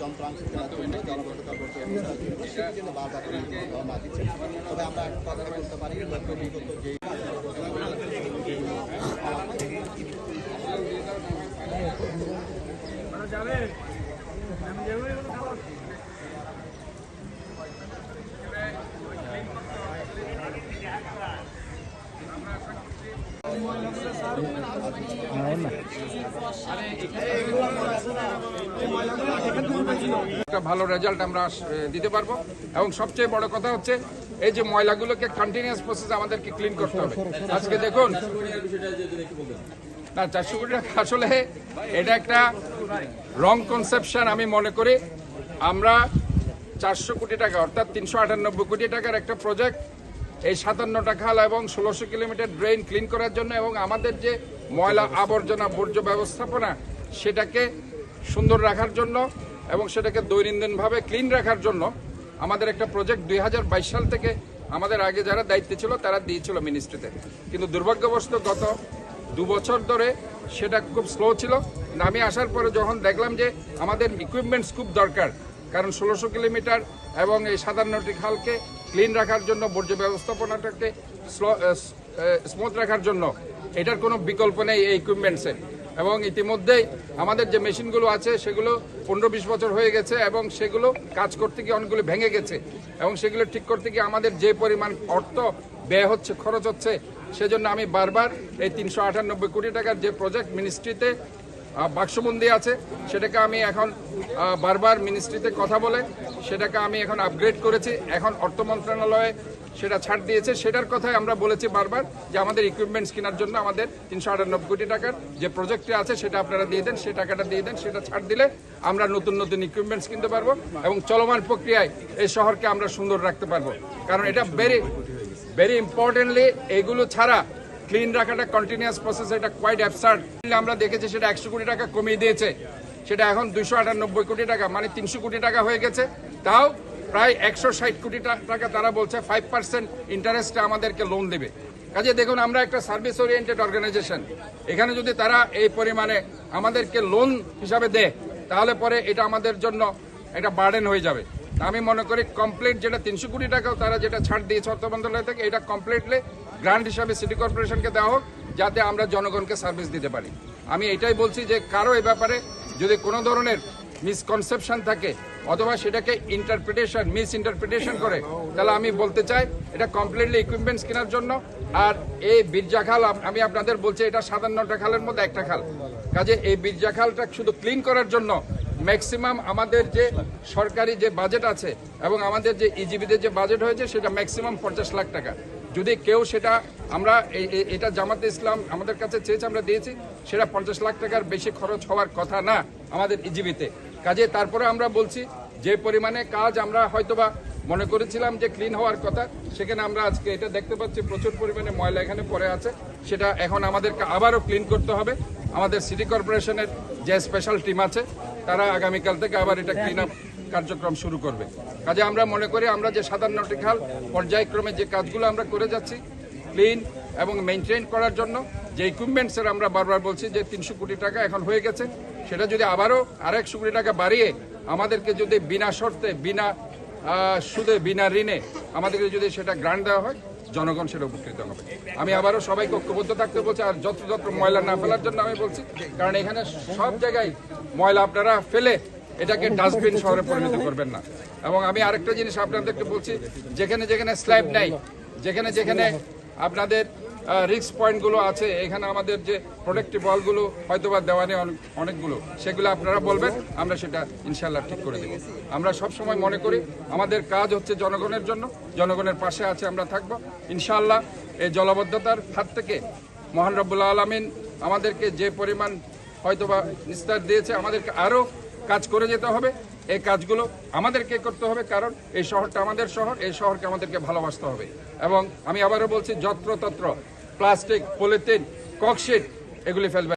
যন্ত্রাংশ কেনার জন্য জনগণকে সেটির জন্য বারবার মা দিচ্ছেন তবে আমরা কথা বলতে পারি গত বিগত যে একটা ভালো রেজাল্ট আমরা দিতে পারব। এবং সবচেয়ে বড় কথা হচ্ছে, এই যে ময়লাগুলোকে কন্টিনিউয়াস প্রসেস আমাদেরকে ক্লিন করতে হবে। আজকে দেখুন, না, চারশো কোটি টাকা আসলে এটা একটা রং কনসেপশন আমি মনে করি। আমরা চারশো কোটি টাকা, অর্থাৎ তিনশো আটানব্বই কোটি টাকার একটা প্রজেক্ট এই সাতান্নটা খাল এবং ষোলোশো কিলোমিটার ড্রেন ক্লিন করার জন্য এবং আমাদের যে ময়লা আবর্জনা বর্জ্য ব্যবস্থাপনা, সেটাকে সুন্দর রাখার জন্য এবং সেটাকে দৈনন্দিনভাবে ক্লিন রাখার জন্য আমাদের একটা প্রজেক্ট দুই হাজার বাইশ সাল থেকে আমাদের আগে যারা দায়িত্বে ছিল, তারা দিয়েছিল মিনিস্ট্রিতে কিন্তু দুর্ভাগ্যবশত গত দু বছর ধরে সেটা খুব স্লো ছিল। আমি আসার পরে যখন দেখলাম যে আমাদের ইকুইপমেন্টস খুব দরকার, কারণ ষোলোশো কিলোমিটার এবং এই সাতান্নটি খালকে ক্লিন রাখার জন্য, বর্জ্য ব্যবস্থাপনাটাকে স্মুথ রাখার জন্য, এটার কোনো বিকল্প নেই এই ইকুইপমেন্টসের এবং ইতিমধ্যেই আমাদের যে মেশিনগুলো আছে, সেগুলো পনেরো বিশ বছর হয়ে গেছে এবং সেগুলো কাজ করতে গিয়ে অনেকগুলো ভেঙে গেছে। এবং সেগুলো ঠিক করতে গিয়ে আমাদের যে পরিমাণ অর্থ ব্যয় হচ্ছে, খরচ হচ্ছে, সেজন্য আমি বারবার এই তিনশো আটানব্বই কোটি টাকার যে প্রজেক্ট মিনিস্ট্রিতে বাক্সবন্দি আছে, সেটাকে আমি এখন বারবার মিনিস্ট্রিতে কথা বলে সেটাকে আমি এখন আপগ্রেড করেছি। এখন অর্থ মন্ত্রণালয়ে সেটা ছাড় দিয়েছে। সেটার কথাই আমরা বলেছি বারবার যে আমাদের ইকুইপমেন্টস কেনার জন্য আমাদের তিনশো আটানব্বই কোটি টাকার যে প্রজেক্টটি আছে, সেটা আপনারা দিয়ে দেন, সে টাকাটা দিয়ে দেন, সেটা ছাড় দিলে আমরা নতুন নতুন ইকুইপমেন্টস কিনতে পারব এবং চলমান প্রক্রিয়ায় এই শহরকে আমরা সুন্দর রাখতে পারব। কারণ এটা ভেরি ভেরি ইম্পর্টেন্টলি এগুলো ছাড়া ক্লিন রাখাটা কন্টিনিউয়াস প্রসেস এটা কোয়াইট অ্যাবসার্ড আমরা দেখেছি সেটা একশো কোটি টাকা কমিয়ে দিয়েছে। সেটা এখন দুইশো আটানব্বই কোটি টাকা মানে তিনশো কোটি টাকা হয়ে গেছে। তাও প্রায় একশো ষাট কোটি টাকা তারা বলছে ফাইভ পার্সেন্ট ইন্টারেস্টে আমাদেরকে লোন দেবে। কাজে দেখুন, আমরা একটা সার্ভিস ওরিয়েন্টেড অর্গানাইজেশন এখানে যদি তারা এই পরিমাণে আমাদেরকে লোন হিসাবে দেয়, তাহলে পরে এটা আমাদের জন্য একটা বার্ডেন হয়ে যাবে। আমি মনে করি কমপ্লিট যেটা তিনশো কোটি টাকাও তারা যেটা ছাড় দিয়েছে অর্থ মন্ত্রণালয় থেকে, এটা কমপ্লিটলি গ্রান্ট হিসাবে সিটি কর্পোরেশনকে দেওয়া হোক, যাতে আমরা জনগণকে সার্ভিস দিতে পারি। আমি এটাই বলছি যে কারও এই ব্যাপারে যদি কোনো ধরনের মিসকনসেপশন থাকে অথবা সেটাকে ইন্টারপ্রিটেশন মিস ইন্টারপ্রিটেশন করে, তাহলে আমি বলতে চাই, এটা কমপ্লিটলি ইকুইপমেন্টস কেনার জন্য, আর এই বীরজা খাল আমি আপনাদের বলছি, এটা সাতান্নটা খালের মধ্যে একটা খাল। কাজে এই বীরজা খালটা শুধু ক্লিন করার জন্য ম্যাক্সিমাম আমাদের যে সরকারি যে বাজেট আছে, এবং আমাদের যে ইজিবিদের যে বাজেট হয়েছে, সেটা ম্যাক্সিমাম পঞ্চাশ লাখ টাকা। যদি কেউ সেটা আমরা এটা জামাতে ইসলাম আমাদের কাছে চেয়েছে, আমরা দিয়েছি, সেটা পঞ্চাশ লাখ টাকার বেশি খরচ হওয়ার কথা না আমাদের ইজিবিতে কাজে তারপরে আমরা বলছি, যে পরিমাণে কাজ আমরা হয়তোবা মনে করেছিলাম যে ক্লিন হওয়ার কথা, সেখানে আমরা আজকে এটা দেখতে পাচ্ছি, প্রচুর পরিমাণে ময়লা এখানে পড়ে আছে। সেটা এখন আমাদেরকে আবারও ক্লিন করতে হবে। আমাদের সিটি কর্পোরেশনের যে স্পেশাল টিম আছে, তারা আগামীকাল থেকে আবার এটা ক্লিন আপ কার্যক্রম শুরু করবে। কাজে আমরা মনে করি, আমরা যে সাতান্নটি খাল পর্যায়ক্রমে যে কাজগুলো আমরা করে যাচ্ছি ক্লিন এবং মেনটেন করার জন্য, যে ইকুইপমেন্টসের আমরা বারবার বলছি যে তিনশো কোটি টাকা এখন হয়ে গেছে সেটা যদি আবারও আরেকশো কোটি টাকা বাড়িয়ে আমাদেরকে যদি বিনা শর্তে, বিনা সুদে, বিনা ঋণে আমাদেরকে যদি সেটা গ্রান্ট দেওয়া হয়, জনগণ সেটা উপকৃত হবে। আমি আবারও সবাইকে ঐক্যবদ্ধ থাকতে বলছি আর যত্রতত্র ময়লা না ফেলার জন্য আমি বলছি কারণ এখানে সব জায়গায় ময়লা আপনারা ফেলে এটাকে ডাস্টবিন শহরে পরিণত করবেন না। এবং আমি আরেকটা জিনিস আপনাদেরকে বলছি, যেখানে যেখানে স্ল্যাব নেই, যেখানে যেখানে আপনাদের রিস্ক পয়েন্টগুলো আছে। এখানে আমাদের যে প্রোটেক্টিভ ওয়ালগুলো হয়তোবা দেওয়া নেই অনেক- অনেকগুলো। সেগুলো আপনারা বলবেন, আমরা সেটা ইনশাল্লাহ ঠিক করে দেব। আমরা সব সময় মনে করি, আমাদের কাজ হচ্ছে জনগণের জন্য, জনগণের পাশে আছে আমরা থাকব। ইনশাল্লাহ এই জলবদ্ধতার হাত থেকে মহান রব্বুল্লা আলমিন আমাদেরকে যে পরিমাণ হয়তোবা নিস্তার দিয়েছে, আমাদেরকে আরও কাজ করে যেতে হবে। এই কাজগুলো আমাদেরকে করতে হবে, কারণ এই শহরটা আমাদের শহর, এই শহরকে আমাদেরকে ভালোবাসতে হবে। এবং আমি আবারও বলছি যত্রতত্র প্লাস্টিক, পলিথিন, ককশিট, এগুলি ফেলবে